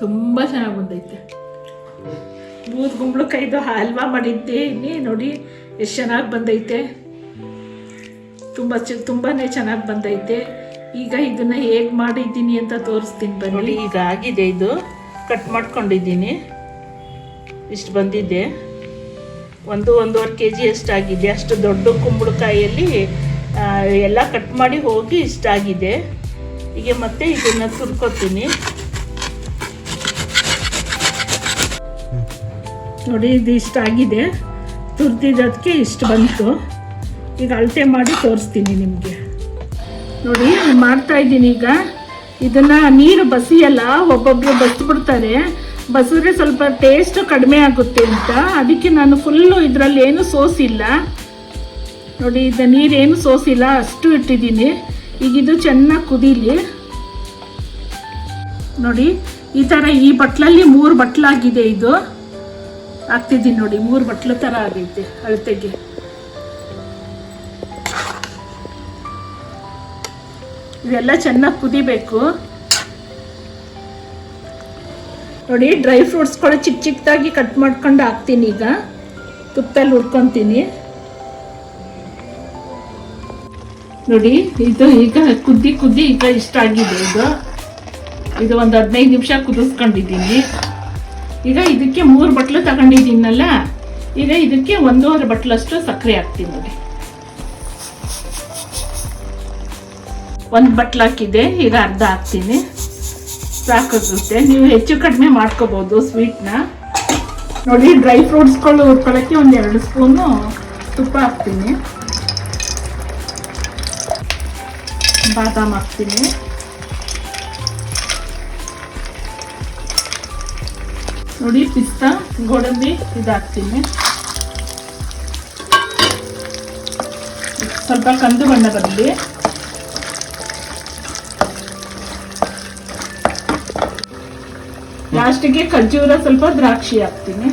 ತುಂಬ ಚೆನ್ನಾಗಿ ಬಂದೈತೆ. ಬೂದ್ ಕುಂಬಳಕಾಯ್ದು ಹಲ್ವಾ ಮಾಡಿದ್ದೀನಿ ನೋಡಿ, ಎಷ್ಟು ಚೆನ್ನಾಗಿ ಬಂದೈತೆ. ತುಂಬ ಚ ತುಂಬಾ ಚೆನ್ನಾಗಿ ಬಂದೈತೆ. ಈಗ ಇದನ್ನ ಹೇಗೆ ಮಾಡಿದ್ದೀನಿ ಅಂತ ತೋರಿಸ್ತೀನಿ ಬನ್ನಿ. ಈಗ ಆಗಿದೆ ಇದು. ಕಟ್ ಮಾಡ್ಕೊಂಡಿದ್ದೀನಿ. ಇಷ್ಟು ಬಂದಿದೆ. ಒಂದು ಒಂದೂವರೆ ಕೆ ಜಿ ಎಷ್ಟಾಗಿದೆ ಅಷ್ಟು ದೊಡ್ಡ ಕುಂಬಳಕಾಯಲ್ಲಿ ಎಲ್ಲ ಕಟ್ ಮಾಡಿ ಹೋಗಿ ಇಷ್ಟಾಗಿದೆ ಈಗ ಮತ್ತೆ ಇದನ್ನು ತುರ್ಕೊತೀನಿ. ನೋಡಿ, ಇದು ಇಷ್ಟ ಆಗಿದೆ. ತುರ್ದಿದ್ದಕ್ಕೆ ಇಷ್ಟು ಬಂತು. ಈಗ ಅಳತೆ ಮಾಡಿ ತೋರಿಸ್ತೀನಿ ನಿಮಗೆ. ನೋಡಿ ಮಾಡ್ತಾ ಇದ್ದೀನಿ ಈಗ. ಇದನ್ನು ನೀರು ಬಸಿಯಲ್ಲ ಒಬ್ಬೊಬ್ಬರು ಬಸ್ಬಿಡ್ತಾರೆ. ಬಸಿದ್ರೆ ಸ್ವಲ್ಪ ಟೇಸ್ಟ್ ಕಡಿಮೆ ಆಗುತ್ತೆ ಅಂತ. ಅದಕ್ಕೆ ನಾನು ಫುಲ್ಲು ಇದರಲ್ಲಿ ಏನು ಸೋಸಿಲ್ಲ ನೋಡಿ ಇದು ನೀರೇನು ಸೋಸಿಲ್ಲ ಅಷ್ಟು ಇಟ್ಟಿದ್ದೀನಿ. ಈಗ ಇದು ಚೆನ್ನಾಗಿ ಕುದೀಲಿ. ನೋಡಿ, ಈ ಥರ ಈ ಬಟ್ಲಲ್ಲಿ ಮೂರು ಬಟ್ಲಾಗಿದೆ ಇದು. ಹಾಕ್ತಿದ್ದೀನಿ ನೋಡಿ, ಮೂರು ಬಟ್ಲು ಥರ ಆಗೈತೆ ಅಳತೆಗೆ. ಇದೆಲ್ಲ ಚೆನ್ನಾಗಿ ಕುದಿಬೇಕು. ನೋಡಿ, ಡ್ರೈ ಫ್ರೂಟ್ಸ್ಗಳು ಚಿಕ್ಕ ಚಿಕ್ಕದಾಗಿ ಕಟ್ ಮಾಡ್ಕೊಂಡು ಹಾಕ್ತೀನಿ ಈಗ. ತುಪ್ಪದಲ್ಲಿ ಹುರ್ಕೊತೀನಿ. ನೋಡಿ, ಇದು ಈಗ ಕುದ್ದಿ ಕುದ್ದಿ ಈಗ ಇಷ್ಟ ಆಗಿದೆ ಇದು. ಇದು ಒಂದು ಹದಿನೈದು ನಿಮಿಷ ಕುದಿಸ್ಕೊಂಡಿದ್ದೀನಿ. ಈಗ ಇದಕ್ಕೆ ಮೂರು ಬಟ್ಲು ತಗೊಂಡಿದ್ದೀನಲ್ಲ, ಈಗ ಇದಕ್ಕೆ ಒಂದೂವರೆ ಬಟ್ಲಷ್ಟು ಸಕ್ಕರೆ ಹಾಕ್ತೀನಿ ನೋಡಿ. ಒಂದು ಬಟ್ಲು ಹಾಕಿದೆ ಈಗ ಅರ್ಧ ಹಾಕ್ತೀನಿ. ಸಾಕಾಗುತ್ತೆ ನೀವು ಹೆಚ್ಚು ಕಡಿಮೆ ಮಾಡ್ಕೋಬೋದು ಸ್ವೀಟ್ನ. ನೋಡಿ, ಡ್ರೈ ಫ್ರೂಟ್ಸ್ಗಳು ಹುರ್ಕೊಳ್ಳೋಕ್ಕೆ ಒಂದು ಎರಡು ಸ್ಪೂನು ತುಪ್ಪ ಹಾಕ್ತೀನಿ. ಬಾದಾಮ್ ಹಾಕ್ತೀನಿ. ನೋಡಿ ಪಿಸ್ತಾ, ಗೋಡಂಬಿ ಇದಾಕ್ತೀನಿ ಸ್ವಲ್ಪ ಕಂದು ಬಣ್ಣ ಬರಲಿ ಲಾಸ್ಟಿಗೆ ಖರ್ಜೂರ ಸ್ವಲ್ಪ ದ್ರಾಕ್ಷಿ ಹಾಕ್ತೀನಿ.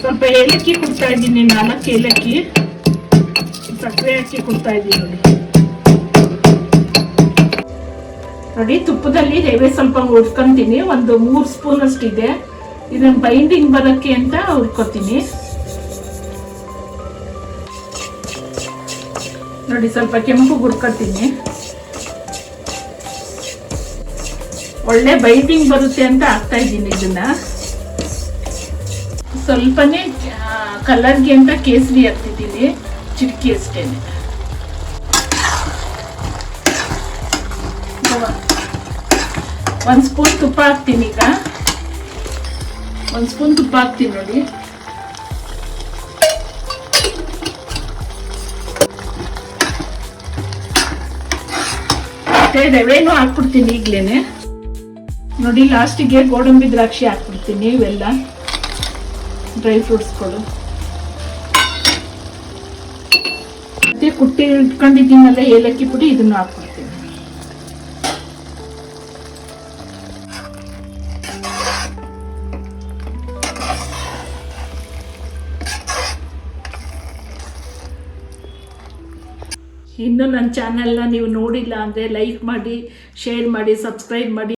ಸ್ವಲ್ಪ ಏಲಕ್ಕಿ ಕೊಡ್ತಾ ಇದ್ದೀನಿ ನಾಲ್ಕು ಏಲಕ್ಕಿ ಸಕ್ಕರೆ ಹಾಕಿ ಕೊಡ್ತಾ ಇದ್ದೀನಿ. ನೋಡಿ ನೋಡಿ ತುಪ್ಪದಲ್ಲಿ ರವೆ ಸ್ವಲ್ಪ ಹುರ್ಕೊಂತೀನಿ. ಒಂದು ಮೂರು ಸ್ಪೂನ್ ಅಷ್ಟಿದೆ. ಇದನ್ನ ಬೈಂಡಿಂಗ್ ಬರೋಕ್ಕೆ ಅಂತ ಹುರ್ಕೋತೀನಿ. ನೋಡಿ, ಸ್ವಲ್ಪ ಕೆಂಪು ಹುರ್ಕೊತೀನಿ. ಒಳ್ಳೆ ಬೈಂಡಿಂಗ್ ಬರುತ್ತೆ ಅಂತ ಹಾಕ್ತಾ ಇದ್ದೀನಿ ಇದನ್ನ. ಸ್ವಲ್ಪನೇ ಕಲರ್ಗೆ ಅಂತ ಕೇಸರಿ ಹಾಕ್ತಿದ್ದೀನಿ. ಚಿಟಕಿ ಅಷ್ಟೇನೆ. ಒಂದು ಸ್ಪೂನ್ ತುಪ್ಪ ಹಾಕ್ತೀನಿ ಈಗ. ಒಂದು ಸ್ಪೂನ್ ತುಪ್ಪ ಹಾಕ್ತೀನಿ ನೋಡಿ. ರವೆನೂ ಹಾಕ್ಬಿಡ್ತೀನಿ ಈಗ್ಲೇನೆ. ನೋಡಿ ಲಾಸ್ಟಿಗೆ ಗೋಡಂಬಿ ದ್ರಾಕ್ಷಿ ಹಾಕ್ಬಿಡ್ತೀನಿ ಇವೆಲ್ಲ. ಡ್ರೈ ಫ್ರೂಟ್ಸ್ಗಳು ಮತ್ತೆ ಕುಟ್ಟಿ ಇಟ್ಕೊಂಡಿದ್ದೀನಲ್ಲ, ಏಲಕ್ಕಿ ಪುಡಿ ಇದನ್ನು ಹಾಕ್ಬಿಡ್ತೀನಿ. ಇನ್ನು ನನ್ನ ಚಾನೆಲ್ನ ನೀವು ನೋಡಿಲ್ಲ ಅಂದರೆ ಲೈಕ್ ಮಾಡಿ ಶೇರ್ ಮಾಡಿ ಸಬ್ಸ್ಕ್ರೈಬ್ ಮಾಡಿ.